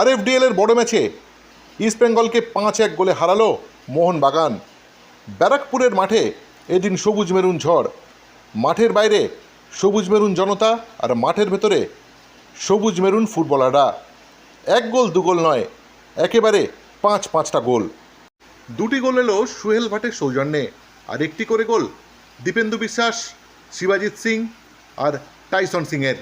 RFDL এর বড় ম্যাচে ইস্টবেঙ্গলকে পাঁচ এক গোলে হারালো মোহনবাগান। ব্যারাকপুরের মাঠে এদিন সবুজ মেরুন ঝড়। মাঠের বাইরে সবুজ মেরুন জনতা আর মাঠের ভেতরে সবুজ মেরুন ফুটবলাররা। এক গোল, দু গোল নয়, একেবারে পাঁচ পাঁচটা গোল। দুটি গোল এলো সুহেল ভাটের সৌজন্যে আর একটি করে গোল দীপেন্দু বিশ্বাস, শিবাজিৎ সিং আর টাইসন সিংয়ের।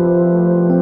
Música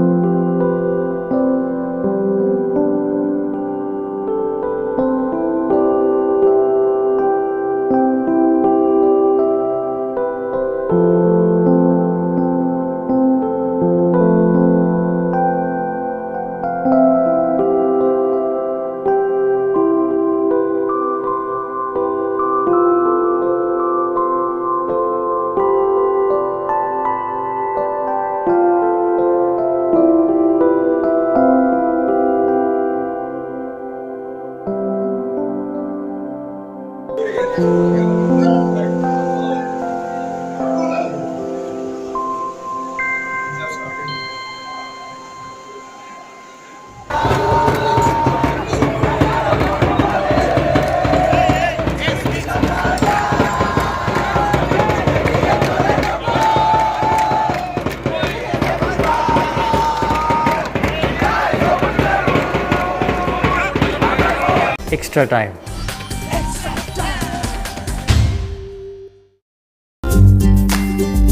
extra time.